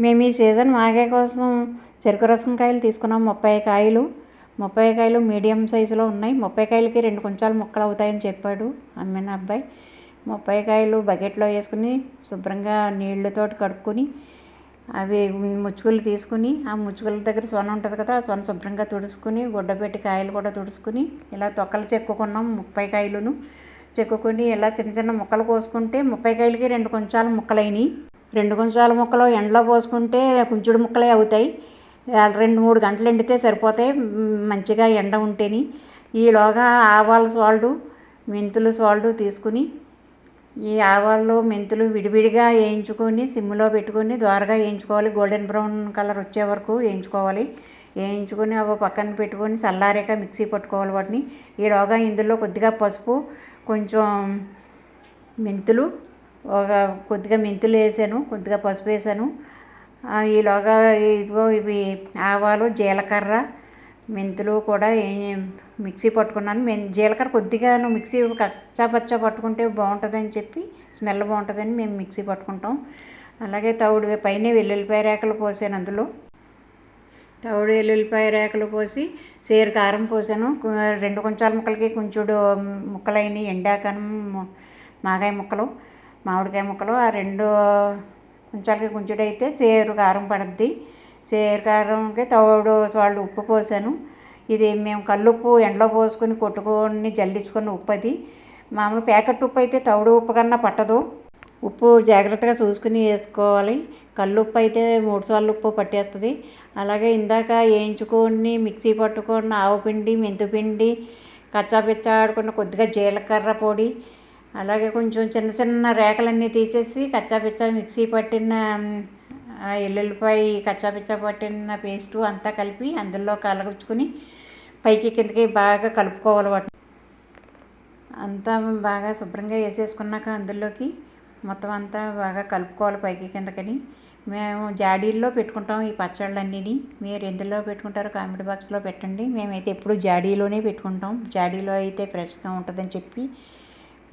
మేము ఈ సీజన్ మాగే కోసం చెరుకు రసం కాయలు తీసుకున్నాం. ముప్పై కాయలు. ముప్పై కాయలు మీడియం సైజులో ఉన్నాయి. ముప్పై కాయలకి రెండు కొంచాలు ముక్కలు అవుతాయని చెప్పాడు అమ్మిన అబ్బాయి. ముప్పై కాయలు బకెట్లో వేసుకుని శుభ్రంగా నీళ్ళతో కడుక్కొని అవి ముచ్చుకలు తీసుకుని ఆ ముచ్చుకల దగ్గర సొన ఉంటుంది కదా ఆ సొన శుభ్రంగా తుడుచుకుని గుడ్డ పెట్టి కాయలు కూడా తుడుచుకుని ఇలా తొక్కలు చెక్కుకున్నాం ముప్పై కాయలును. చెక్కుకొని ఇలా చిన్న చిన్న ముక్కలు కోసుకుంటే ముప్పై కాయలకి రెండు కొంచాలు ముక్కలైనవి రెండు కొంచాల ముక్కలు ఎండలో పోసుకుంటే కుంచుడు ముక్కలే అవుతాయి. రెండు మూడు గంటలు ఎండితే సరిపోతాయి. మంచిగా ఎండ ఉంటేని. ఈలోగా ఆవాల సాల్డు మెంతులు సాల్డు తీసుకుని ఈ ఆవాలు మెంతులు విడివిడిగా వేయించుకొని సిమ్లో పెట్టుకొని ద్వారగా వేయించుకోవాలి. గోల్డెన్ బ్రౌన్ కలర్ వచ్చే వరకు వేయించుకోవాలి. వేయించుకొని అవి పక్కన పెట్టుకొని చల్లారాక మిక్సీ పట్టుకోవాలి వాటిని. ఈలోగా ఇందులో కొద్దిగా పసుపు కొంచెం మెంతులు ఒక కొద్దిగా మెంతులు వేసాను కొద్దిగా పసుపు వేసాను. ఈలోగా ఇదిగో ఇవి ఆవాలు జీలకర్ర మెంతులు కూడా మిక్సీ పట్టుకున్నాను. మెన్ జీలకర్ర కొద్దిగా మిక్సీ కచ్చా పచ్చా పట్టుకుంటే బాగుంటుందని చెప్పి స్మెల్ బాగుంటుందని మేము మిక్సీ పట్టుకుంటాం. అలాగే తవుడు పైన వెల్లుల్లిపాయ రేకలు పోసాను అందులో. తవుడు వెల్లుల్లిపాయ రేకలు పోసి సేరు కారం పోసాను. రెండు కొంచాల ముక్కలకి కొంచెడు ముక్కలైన ఎండాకనం మాగాయ ముక్కలు. మామిడికాయ ముక్కలు ఆ రెండు కొంచాలకి కొంచెడు సేరు కారం పడుద్ది. సేరు కారంకి తవుడు సాల్ట్ ఉప్పు పోసాను. ఇది మేము కల్లుప్పు ఎండలో పోసుకొని కొట్టుకొని జల్లించుకున్న ఉప్పు అది మామూలు ప్యాకెట్ ఉప్పు అయితే తవుడు ఉప్పు కన్నా పట్టదు. ఉప్పు జాగ్రత్తగా చూసుకుని వేసుకోవాలి. కల్లుప్పు అయితే మూడు సార్లు ఉప్పు పట్టేస్తుంది. అలాగే ఇందాక వేయించుకొని మిక్సీ పట్టుకున్న ఆవుపిండి మెంతిపిండి కచ్చాపిచ్చా ఆడుకున్న కొద్దిగా జీలకర్ర పొడి అలాగే కొంచెం చిన్న చిన్న రేఖలన్నీ తీసేసి కచ్చాపిచ్చా మిక్సీ పట్టిన ఎల్లుల్లిపాయ కచ్చాపిచ్చా పట్టిన పేస్టు అంతా కలిపి అందులో కలగుచ్చుకొని పైకి కిందకి బాగా కలుపుకోవాలి వాటిని. అంతా బాగా శుభ్రంగా వేసేసుకున్నాక అందులోకి మొత్తం అంతా బాగా కలుపుకోవాలి పైకి కిందకని. మేము జాడీల్లో పెట్టుకుంటాం ఈ పచ్చళ్ళన్నీ మీరు ఎందులో పెట్టుకుంటారో కామెంట్ బాక్స్లో పెట్టండి. మేమైతే ఎప్పుడు జాడీలోనే పెట్టుకుంటాం. జాడీలో అయితే ఫ్రెష్గా ఉంటుందని చెప్పి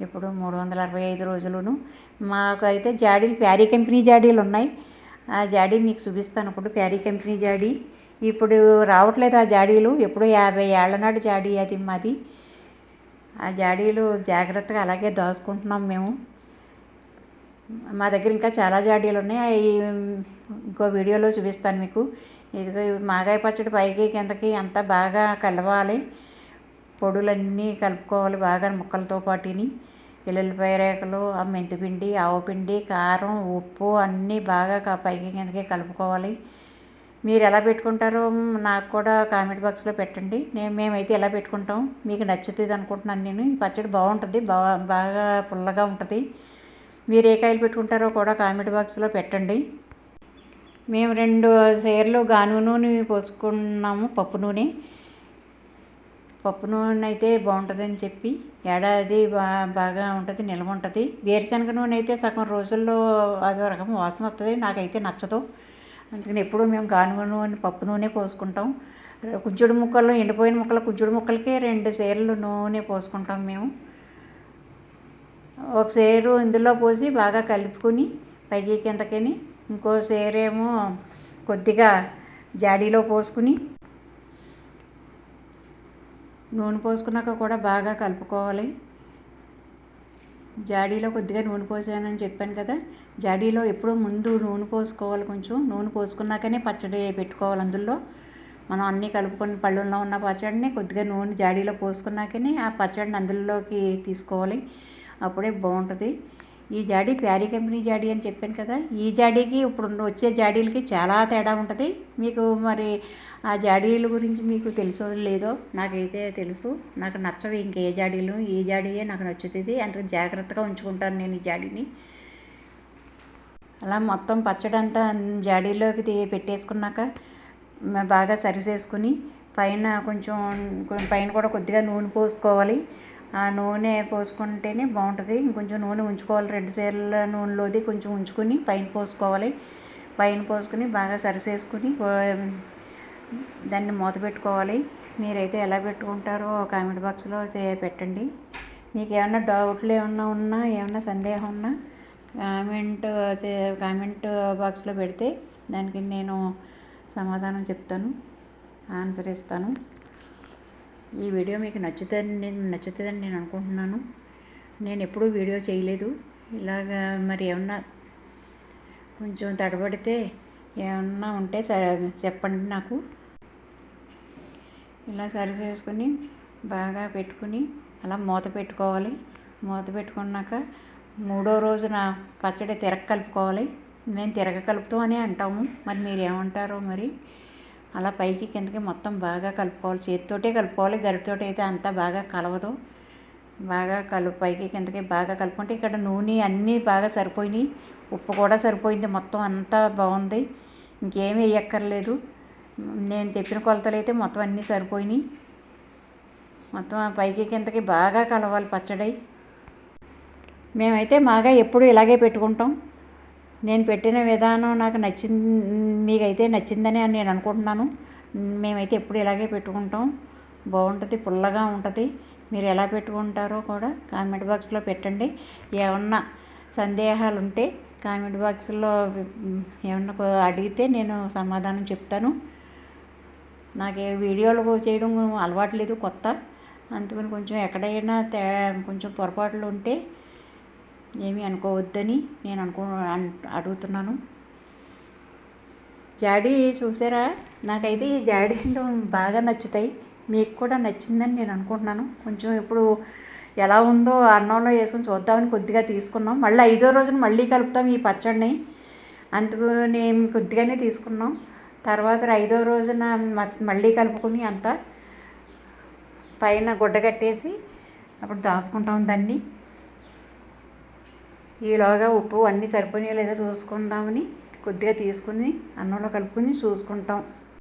ఇప్పుడు మూడు వందల అరవై ఐదు రోజులును. మాకు అయితే జాడీలు ప్యారీ కంపెనీ జాడీలు ఉన్నాయి. ఆ జాడీ మీకు చూపిస్తాను ఇప్పుడు ప్యారీ కంపెనీ జాడీ. ఇప్పుడు రావట్లేదు ఆ జాడీలు. ఎప్పుడు యాభై ఏళ్ళ నాడు జాడీ అది మాది. ఆ జాడీలు జాగ్రత్తగా అలాగే దాచుకుంటున్నాం మేము. మా దగ్గర ఇంకా చాలా జాడీలు ఉన్నాయి. అవి ఇంకో వీడియోలో చూపిస్తాను మీకు. ఇదిగో మాగాయ పచ్చడి పైకి కిందకి అంతా బాగా కలవాలి. పొడులన్నీ కలుపుకోవాలి బాగా ముక్కలతో పాటిని. ఎల్లుల్లిపాయ రేకలు ఆ మెంతిపిండి ఆవపిండి కారం ఉప్పు అన్నీ బాగా పైకి కిందకి కలుపుకోవాలి. మీరు ఎలా పెట్టుకుంటారో నాకు కూడా కామెంట్ బాక్స్లో పెట్టండి. నేను మేమైతే ఎలా పెట్టుకుంటాం? మీకు నచ్చుతుంది అనుకుంటున్నాను నేను. ఈ పచ్చడి బాగుంటుంది బాగా బాగా పుల్లగా ఉంటుంది. మీరు ఏ కాయలు పెట్టుకుంటారో కూడా కామెంట్ బాక్స్లో పెట్టండి. మేము రెండు సేర్లు గాను నూనె పోసుకున్నాము పప్పు నూనె. పప్పు నూనె అయితే బాగుంటుందని చెప్పి ఏడాది బా బాగా ఉంటుంది నిల్వ ఉంటుంది. వేరుశనగ నూనె అయితే సగం రోజుల్లో అదో రకం వాసన వస్తుంది. నాకైతే నచ్చదు. అందుకని ఎప్పుడు మేము గానుగ నూనె పప్పు నూనె పోసుకుంటాం. కుంచుడు ముక్కలు ఎండిపోయిన ముక్కలు కుంచుడు ముక్కలకి రెండు సేర్లు నూనె పోసుకుంటాం మేము. ఒక సేరు ఇందులో పోసి బాగా కలుపుకొని పైకి కిందకని ఇంకో సేరేమో కొద్దిగా జాడీలో పోసుకుని నూనె పోసుకున్నాక కూడా బాగా కలుపుకోవాలి. జాడీలో కొద్దిగా నూనె పోసానని చెప్పాను కదా జాడీలో ఎప్పుడూ ముందు నూనె పోసుకోవాలి కొంచెం. నూనె పోసుకున్నాకనే పచ్చడి పెట్టుకోవాలి అందులో. మనం అన్నీ కలుపుకొని పళ్ళుల్లో ఉన్న పచ్చడిని కొద్దిగా నూనె జాడీలో పోసుకున్నాకనే ఆ పచ్చడిని అందులోకి తీసుకోవాలి. అప్పుడే బాగుంటుంది. ఈ జాడీ ప్యారీ కంపెనీ జాడీ అని చెప్పాను కదా ఈ జాడీకి ఇప్పుడు వచ్చే జాడీలకి చాలా తేడా ఉంటుంది. మీకు మరి ఆ జాడీల గురించి మీకు తెలుసో లేదో నాకైతే తెలుసు. నాకు నచ్చవు ఇంకే జాడీలు ఈ జాడీయే నాకు నచ్చుతుంది. అంత జాగ్రత్తగా ఉంచుకుంటాను నేను ఈ జాడీని. అలా మొత్తం పచ్చడి అంతా జాడీలోకి పెట్టేసుకున్నాక బాగా సరిసేసుకుని పైన కొంచెం పైన కూడా కొద్దిగా నూనె పోసుకోవాలి. ఆ నూనె పోసుకుంటేనే బాగుంటుంది. ఇంకొంచెం నూనె ఉంచుకోవాలి. రెండు చీరల నూనెలోది కొంచెం ఉంచుకొని పైన పోసుకోవాలి. పైన పోసుకొని బాగా సరిసేసుకుని దాన్ని మూత పెట్టుకోవాలి. మీరైతే ఎలా పెట్టుకుంటారో కామెంట్ బాక్స్లో పెట్టండి. మీకు ఏమైనా డౌట్లు ఏమన్నా ఉన్నా ఏమన్నా సందేహం ఉన్నా కామెంట్ కామెంట్ బాక్స్లో పెడితే దానికి నేను సమాధానం చెప్తాను ఆన్సర్ ఇస్తాను. ఈ వీడియో మీకు నచ్చుతుంది నేను నచ్చుతుందని నేను అనుకుంటున్నాను. నేను ఎప్పుడూ వీడియో చేయలేదు. ఇలాగా మరి ఏమన్నా కొంచెం తడబడితే ఏమన్నా ఉంటే సరే చెప్పండి నాకు. ఇలా సరి చేసుకుని బాగా పెట్టుకుని అలా మూత పెట్టుకోవాలి. మూత పెట్టుకున్నాక మూడో రోజున పచ్చడి తిరగ కలుపుకోవాలి. మేము తిరగ కలుపుతాం అని అంటాము. మరి మీరు ఏమంటారో మరి? అలా పైకి కిందకి మొత్తం బాగా కలుపుకోవాలి. చేతితోటే కలుపుకోవాలి. గరిటతోటి అయితే అంతా బాగా కలవదు. బాగా కలు పైకి కిందకి బాగా కలుపుకుంటే ఇక్కడ నూనె అన్నీ బాగా సరిపోయినాయి. ఉప్పు కూడా సరిపోయింది. మొత్తం అంతా బాగుంది. ఇంకేమీ వేయక్కర్లేదు. నేను చెప్పిన కొలతలు అయితే మొత్తం అన్నీ సరిపోయినాయి. మొత్తం ఆ పైకి కిందకి బాగా కలవాలి పచ్చడి. మేమైతే మాగా ఎప్పుడు ఇలాగే పెట్టుకుంటాం. నేను పెట్టిన విధానం నాకు నచ్చింది మీకైతే నచ్చిందని నేను అనుకుంటున్నాను. మేమైతే ఎప్పుడు ఇలాగే పెట్టుకుంటాం. బాగుంటుంది పుల్లగా ఉంటుంది. మీరు ఎలా పెట్టుకుంటారో కూడా కామెంట్ బాక్స్లో పెట్టండి. ఏమన్నా సందేహాలు ఉంటే కామెంట్ బాక్స్లో ఏమన్నా అడిగితే నేను సమాధానం చెప్తాను. నాకు వీడియోలు చేయడం అలవాటు లేదు కొత్త. అందుకని కొంచెం ఎక్కడైనా తే కొంచెం పొరపాట్లు ఉంటే ఏమీ అనుకోవద్దని నేను అనుకో అన్- అడుగుతున్నాను. జాడీ చూసారా? నాకైతే ఈ జాడీలు బాగా నచ్చుతాయి. మీకు కూడా నచ్చిందని నేను అనుకుంటున్నాను. కొంచెం ఇప్పుడు ఎలా ఉందో అన్నంలో వేసుకొని చూద్దామని కొద్దిగా తీసుకున్నాం. మళ్ళీ ఐదో రోజున మళ్ళీ కలుపుతాం ఈ పచ్చడిని. అందుకు నేను కొద్దిగానే తీసుకున్నాం. తర్వాత ఐదో రోజున మ- మళ్ళీ కలుపుకొని అంతా పైన గుడ్డ కట్టేసి అప్పుడు దాచుకుంటాం దాన్ని. ఈలోగా ఉప్పు అన్నీ సరిపోయినాయో లేదో చూసుకుందామని కొద్దిగా తీసుకుని అన్నంలో కలుపుకొని చూసుకుంటాం.